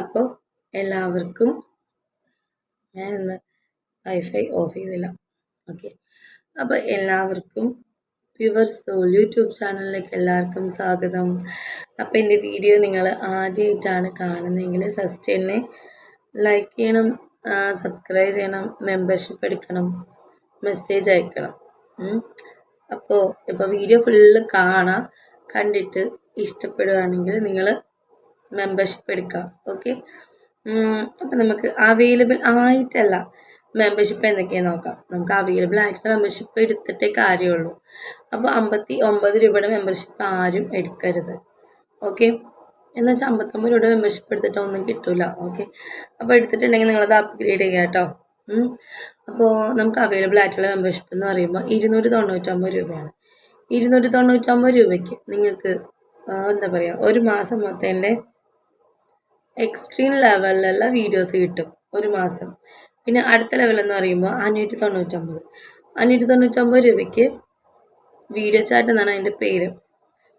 അപ്പോൾ എല്ലാവർക്കും ഞാൻ ഇന്ന് വൈഫൈ ഓഫ് ചെയ്തില്ല. ഓക്കെ അപ്പോൾ എല്ലാവർക്കും പ്യുവർ സോൾ യൂട്യൂബ് ചാനലിലേക്ക് എല്ലാവർക്കും സ്വാഗതം. അപ്പോൾ എന്റെ വീഡിയോ നിങ്ങൾ ആദ്യമായിട്ടാണ് കാണുന്നതെങ്കിൽ ഫസ്റ്റ് തന്നെ ലൈക്ക് ചെയ്യണം സബ്സ്ക്രൈബ് ചെയ്യണം മെമ്പർഷിപ്പ് എടുക്കണം മെസ്സേജ് അയക്കണം. അപ്പോൾ ഇപ്പോൾ വീഡിയോ ഫുള്ള് കാണാം കണ്ടിട്ട് ഇഷ്ടപ്പെടുകയാണെങ്കിൽ നിങ്ങൾ മെമ്പർഷിപ്പ് എടുക്കാം. ഓക്കെ അപ്പം നമുക്ക് അവൈലബിൾ ആയിട്ടല്ല മെമ്പർഷിപ്പ് എന്തൊക്കെയാണ് നോക്കാം. നമുക്ക് അവൈലബിൾ ആയിട്ടുള്ള മെമ്പർഷിപ്പ് എടുത്തിട്ടേ കാര്യമുള്ളൂ. അപ്പോൾ അമ്പത്തി ഒമ്പത് രൂപയുടെ മെമ്പർഷിപ്പ് ആരും എടുക്കരുത്. ഓക്കെ എന്ന് വെച്ചാൽ അമ്പത്തൊമ്പത് രൂപയുടെ മെമ്പർഷിപ്പ് എടുത്തിട്ട് ഒന്നും കിട്ടില്ല ഓക്കെ അപ്പോൾ എടുത്തിട്ടുണ്ടെങ്കിൽ നിങ്ങളത് അപ്ഗ്രേഡ് ചെയ്യുക കേട്ടോ അപ്പോൾ നമുക്ക് അവൈലബിൾ ആയിട്ടുള്ള മെമ്പർഷിപ്പ് എന്ന് പറയുമ്പോൾ ഇരുന്നൂറ്റി തൊണ്ണൂറ്റൊമ്പത് രൂപയാണ്. ഇരുന്നൂറ്റി തൊണ്ണൂറ്റൊമ്പത് രൂപയ്ക്ക് നിങ്ങൾക്ക് എന്താ പറയുക ഒരു മാസം മൊത്തം എന്റെ എക്സ്ട്രീം ലെവലിലുള്ള വീഡിയോസ് കിട്ടും ഒരു മാസം. പിന്നെ അടുത്ത ലെവൽ എന്ന് പറയുമ്പോൾ അഞ്ഞൂറ്റി തൊണ്ണൂറ്റൊമ്പത് അഞ്ഞൂറ്റി തൊണ്ണൂറ്റൊമ്പത് രൂപയ്ക്ക് വീഡിയോ ചാറ്റ് എന്നാണ് അതിന്റെ പേര്.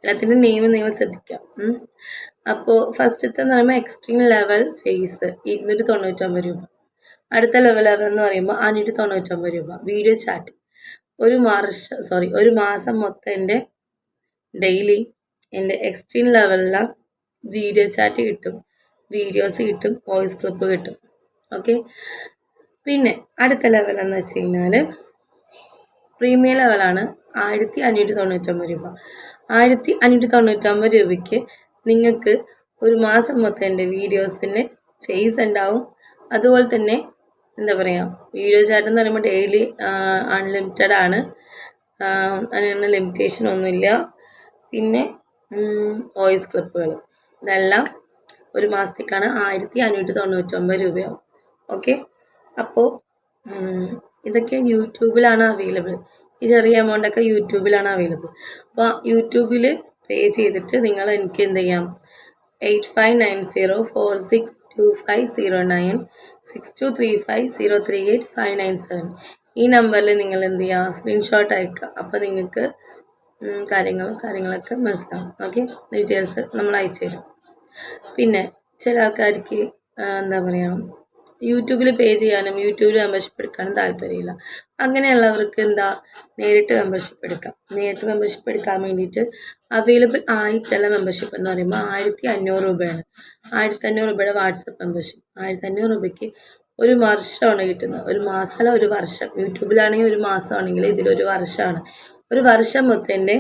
എല്ലാത്തിന്റെ നെയിം നിങ്ങൾ ശ്രദ്ധിക്കാം. അപ്പോൾ ഫസ്റ്റത്തെ എന്ന് പറയുമ്പോൾ എക്സ്ട്രീം ലെവൽ ഫേസ് ഇരുന്നൂറ്റി തൊണ്ണൂറ്റൊമ്പത് രൂപ. അടുത്ത ലെവൽ എന്ന് പറയുമ്പോൾ അഞ്ഞൂറ്റി തൊണ്ണൂറ്റൊമ്പത് രൂപ. വീഡിയോ ചാറ്റ് ഒരു വർഷം സോറി ഒരു മാസം മൊത്തം എന്റെ ഡെയിലി എന്റെ എക്സ്ട്രീം ലെവലിലെ വീഡിയോ ചാറ്റ് കിട്ടും. വീഡിയോസ് കിട്ടും വോയിസ് ക്ലിപ്പ് കിട്ടും. ഓക്കെ പിന്നെ അടുത്ത ലെവൽ എന്ന് വെച്ച് കഴിഞ്ഞാൽ പ്രീമിയം ലെവലാണ് ആയിരത്തി അഞ്ഞൂറ്റി തൊണ്ണൂറ്റൊമ്പത് രൂപ. ആയിരത്തി അഞ്ഞൂറ്റി തൊണ്ണൂറ്റൊമ്പത് രൂപയ്ക്ക് നിങ്ങൾക്ക് ഒരു മാസം മൊത്തം എന്റെ വീഡിയോസിന് ഫേസ് ഉണ്ടാവും. അതുപോലെ തന്നെ എന്താ പറയുക വീഡിയോ ചാറ്റ് എന്ന് പറയുമ്പോൾ ഡെയിലി അൺലിമിറ്റഡ് ആണ്. അതിനുള്ള ലിമിറ്റേഷൻ ഒന്നുമില്ല. പിന്നെ വോയിസ് ക്ലിപ്പുകൾ ഇതെല്ലാം ഒരു മാസത്തേക്കാണ് ആയിരത്തി അഞ്ഞൂറ്റി തൊണ്ണൂറ്റൊമ്പത് രൂപയാവും. ഓക്കെ അപ്പോൾ ഇതൊക്കെ യൂട്യൂബിലാണ് അവൈലബിൾ ഈ ചെറിയ എമൗണ്ടൊക്കെ യൂട്യൂബിലാണ് അവൈലബിൾ അപ്പോൾ യൂട്യൂബിൽ പേ ചെയ്തിട്ട് നിങ്ങൾ എനിക്ക് എന്ത് ചെയ്യാം? Eight five nine zero four six two five zero nine six two three five zero three eight five nine seven ഈ നമ്പറിൽ നിങ്ങൾ എന്ത് ചെയ്യുക സ്ക്രീൻഷോട്ട് അയക്കുക അപ്പോൾ നിങ്ങൾക്ക് കാര്യങ്ങളും കാര്യങ്ങളൊക്കെ മനസ്സിലാവും. ഓക്കെ ഡീറ്റെയിൽസ് നമ്മൾ അയച്ചു തരും. പിന്നെ ചില ആൾക്കാർക്ക് എന്താ പറയുക യൂട്യൂബിൽ പേ ചെയ്യാനും യൂട്യൂബിൽ മെമ്പർഷിപ്പ് എടുക്കാനും താല്പര്യമില്ല. അങ്ങനെയുള്ളവർക്ക് എന്താ നേരിട്ട് മെമ്പർഷിപ്പ് എടുക്കാം. നേരിട്ട് മെമ്പർഷിപ്പ് എടുക്കാൻ വേണ്ടിയിട്ട് അവൈലബിൾ ആയിട്ടുള്ള മെമ്പർഷിപ്പ് എന്ന് പറയുമ്പോൾ ആയിരത്തി അഞ്ഞൂറ് രൂപയാണ്. ആയിരത്തി അഞ്ഞൂറ് രൂപയുടെ വാട്സപ്പ് മെമ്പർഷിപ്പ് ആയിരത്തി അഞ്ഞൂറ് രൂപയ്ക്ക് ഒരു വർഷമാണ് കിട്ടുന്നത്. ഒരു മാസമല്ല ഒരു വർഷം. യൂട്യൂബിലാണെങ്കിൽ ഒരു മാസമാണെങ്കിൽ ഇതിലൊരു വർഷമാണ്. ഒരു വർഷം മൊത്തം എന്റെ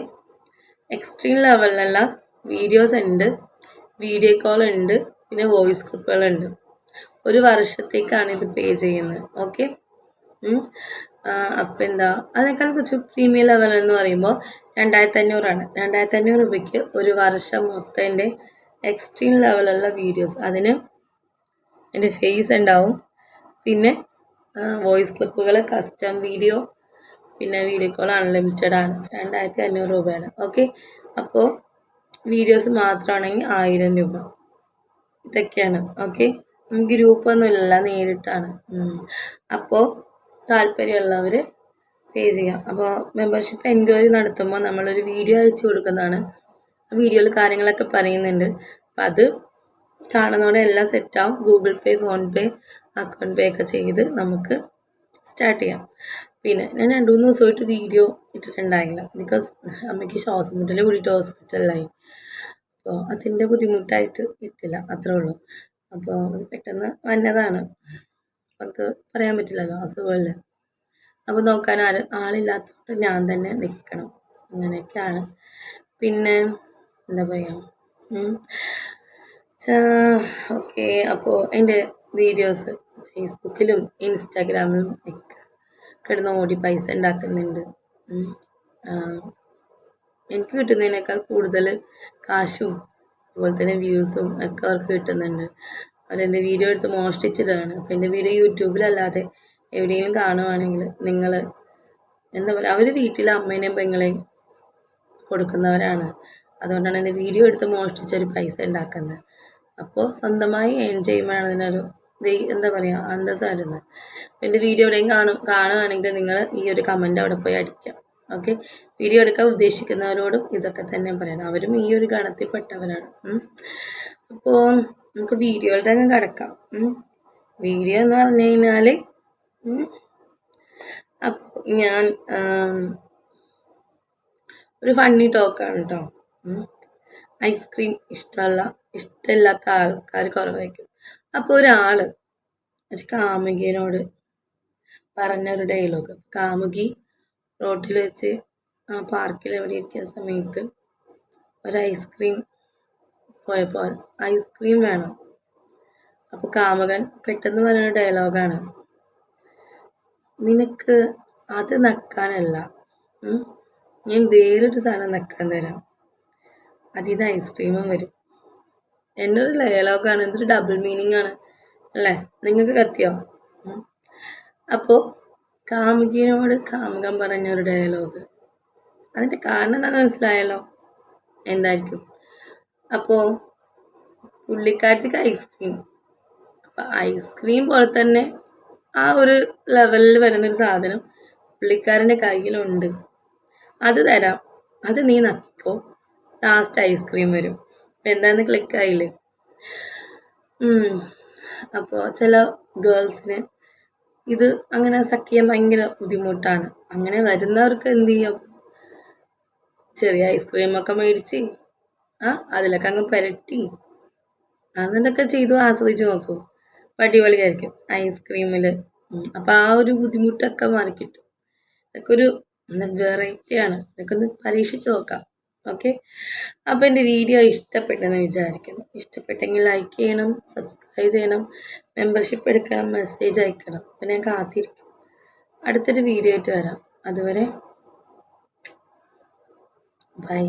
എക്സ്ട്രീം ലെവലിലുള്ള വീഡിയോസ് ഉണ്ട്. വീഡിയോ കോൾ ഉണ്ട് പിന്നെ വോയിസ് ഗ്രൂപ്പുകളുണ്ട് ഒരു വർഷത്തേക്കാണ് ഇത് പേ ചെയ്യുന്നത് ഓക്കെ അപ്പം എന്താ അതിനേക്കാൾ കുറച്ച് പ്രീമിയം ലെവൽ എന്ന് പറയുമ്പോൾ രണ്ടായിരത്തി അഞ്ഞൂറാണ് രണ്ടായിരത്തി അഞ്ഞൂറ് രൂപയ്ക്ക് ഒരു വർഷം മൊത്തം എന്റെ എക്സ്ട്രീം ലെവലുള്ള വീഡിയോസ് അതിന് എന്റെ ഫേസ് ഉണ്ടാവും. പിന്നെ വോയിസ് ക്ലിപ്പുകൾ കസ്റ്റം വീഡിയോ പിന്നെ വീഡിയോ കോൾ അൺലിമിറ്റഡ് ആണ്. രണ്ടായിരത്തി അഞ്ഞൂറ് രൂപയാണ് ഓക്കെ അപ്പോൾ വീഡിയോസ് മാത്രമാണെങ്കിൽ ആയിരം രൂപ. ഇതൊക്കെയാണ്. ഓക്കെ നമുക്ക് ഗ്രൂപ്പൊന്നുമില്ല നേരിട്ടാണ്. അപ്പോൾ താല്പര്യമുള്ളവർ പേ ചെയ്യാം. അപ്പോൾ മെമ്പർഷിപ്പ് എൻക്വയറി നടത്തുമ്പോൾ നമ്മളൊരു വീഡിയോ അയച്ചു കൊടുക്കുന്നതാണ്. വീഡിയോയിൽ കാര്യങ്ങളൊക്കെ പറയുന്നുണ്ട്. അപ്പം അത് കാണുന്നതോടെ എല്ലാം സെറ്റാവും Google Pay PhonePe account pay ഒക്കെ ചെയ്ത് നമുക്ക് സ്റ്റാർട്ട് ചെയ്യാം. പിന്നെ ഞാൻ രണ്ട് മൂന്ന് ദിവസമായിട്ട് വീഡിയോ ഇട്ടിട്ടുണ്ടായില്ല. ബിക്കോസ് അമ്മയ്ക്ക് ശ്വാസം മുട്ടൽ കൂടിയിട്ട് ഹോസ്പിറ്റലിലായി അപ്പോൾ അതിന്റെ ബുദ്ധിമുട്ടായിട്ട് ഇട്ടില്ല അത്രേ ഉള്ളൂ. അപ്പോൾ അത് പെട്ടെന്ന് വന്നതാണ്. നമുക്ക് പറയാൻ പറ്റില്ലല്ലോ അസുഖമല്ലേ അപ്പോൾ നോക്കാൻ ആര് ആളില്ലാത്തതുകൊണ്ട് ഞാൻ തന്നെ നിൽക്കണം അങ്ങനെയൊക്കെയാണ്. പിന്നെ എന്താ പറയുക ഓക്കെ അപ്പോൾ എന്റെ വീഡിയോസ് ഫേസ്ബുക്കിലും ഇൻസ്റ്റാഗ്രാമിലും ഒക്കെ കിടന്ന് ഓടി പൈസ ഉണ്ടാക്കുന്നുണ്ട്. എനിക്ക് കിട്ടുന്നതിനേക്കാൾ കൂടുതൽ കാശും അതുപോലെ തന്നെ വ്യൂസും ഒക്കെ അവർക്ക് കിട്ടുന്നുണ്ട്. അവരെന്റെ വീഡിയോ എടുത്ത് മോഷ്ടിച്ചിട്ടാണ്. അപ്പോൾ എന്റെ വീഡിയോ യൂട്യൂബിലല്ലാതെ എവിടെയെങ്കിലും കാണുവാണെങ്കിൽ നിങ്ങൾ എന്താ പറയുക അവർ വീട്ടിലെ അമ്മേനെയും പെങ്ങളെയും കൊടുക്കുന്നവരാണ്. അതുകൊണ്ടാണ് എന്റെ വീഡിയോ എടുത്ത് മോഷ്ടിച്ചൊരു പൈസ ഉണ്ടാക്കുന്നത്. അപ്പോൾ സ്വന്തമായി ഏൺ ചെയ്യുമ്പോഴാണ് അതിനൊരു എന്താ പറയുക അന്തസ്സ് വരുന്നത് എന്റെ വീഡിയോ എവിടെയും കാണും കാണുകയാണെങ്കിൽ നിങ്ങൾ ഈ ഒരു കമന്റ് അവിടെ പോയി അടിക്കാം ഓക്കെ വീഡിയോ എടുക്കാൻ ഉദ്ദേശിക്കുന്നവരോടും ഇതൊക്കെ തന്നെ പറയണം അവരും ഈ ഒരു ഗണത്തിൽപ്പെട്ടവരാണ്. പെട്ടവരാണ് അപ്പോൾ നമുക്ക് വീഡിയോയുടെ അങ്ങ് കിടക്കാം. വീഡിയോ എന്ന് പറഞ്ഞു കഴിഞ്ഞാൽ അപ്പോൾ ഞാൻ ഒരു ഫണ്ണി ടോക്കാണ് കേട്ടോ ഐസ്ക്രീം ഇഷ്ടമല്ല ഇഷ്ടമില്ലാത്ത ആൾക്കാർ കുറവായിരിക്കും. അപ്പോൾ ഒരാൾ ഒരു കാമുകിനോട് പറഞ്ഞൊരു ഡയലോഗ് കാമുകി റോട്ടിൽ വെച്ച് ആ പാർക്കിൽ എവിടെ ഇരിക്കുന്ന സമയത്ത് ഒരു ഐസ്ക്രീം പോയപ്പോൾ ഐസ്ക്രീം വേണം. അപ്പോൾ കാമുകൻ പെട്ടെന്ന് പറയുന്ന ഡയലോഗാണ് നിനക്ക് അത് നക്കാനല്ല. ഞാൻ വേറൊരു സാധനം നക്കാൻ തരാം. അതിൽ നിന്ന് ഐസ്ക്രീമും വരും. എന്നൊരു ഡയലോഗാണ് എന്തൊരു ഡബിൾ മീനിങ് ആണ് അല്ലേ? നിങ്ങൾക്ക് കത്തിയോ? അപ്പോ അപ്പോൾ കാമുകിനോട് കാമുകൻ പറഞ്ഞ ഒരു ഡയലോഗ് അതിന്റെ കാരണം എന്താണെന്ന് മനസ്സിലായല്ലോ? എന്തായിരിക്കും? അപ്പോൾ പുള്ളിക്കാരത്തിക്ക് ഐസ്ക്രീം അപ്പം ഐസ്ക്രീം പോലെ തന്നെ ആ ഒരു ലെവലിൽ വരുന്നൊരു സാധനം പുള്ളിക്കാരന്റെ കയ്യിലുണ്ട്. അത് തരാം. അത് നീ നക്കിക്കോ. ലാസ്റ്റ് ഐസ്ക്രീം വരും. എന്താന്ന് ക്ലിക്ക് ക്ലിക്കായില്ലേ അപ്പോൾ ചില ഗേൾസിന് ഇത് അങ്ങനെ ചെയ്യാൻ ഭയങ്കര ബുദ്ധിമുട്ടാണ്. അങ്ങനെ വരുന്നവർക്ക് എന്ത് ചെയ്യും? ചെറിയ ഐസ്ക്രീമൊക്കെ മേടിച്ച് ആ അതിലൊക്കെ അങ്ങ് പുരട്ടി അങ്ങനെയൊക്കെ ചെയ്തു ആസ്വദിച്ച് നോക്കൂ. അടിപൊളിയായിരിക്കും ഐസ്ക്രീമിൽ അപ്പം ആ ഒരു ബുദ്ധിമുട്ടൊക്കെ മാറിക്കിട്ടും. ഇതൊക്കെ ഒരു വെറൈറ്റിയാണ് ഇതൊക്കെ ഒന്ന് പരീക്ഷിച്ച് നോക്കാം. ഓക്കെ? അപ്പോൾ എന്റെ വീഡിയോ ഇഷ്ടപ്പെട്ടെന്ന് വിചാരിക്കുന്നു. ഇഷ്ടപ്പെട്ടെങ്കിൽ ലൈക്ക് ചെയ്യണം സബ്സ്ക്രൈബ് ചെയ്യണം മെമ്പർഷിപ്പ് എടുക്കണം മെസ്സേജ് അയക്കണം. അപ്പം ഞാൻ കാത്തിരിക്കും. അടുത്തൊരു വീഡിയോ ആയിട്ട് വരാം. അതുവരെ ബൈ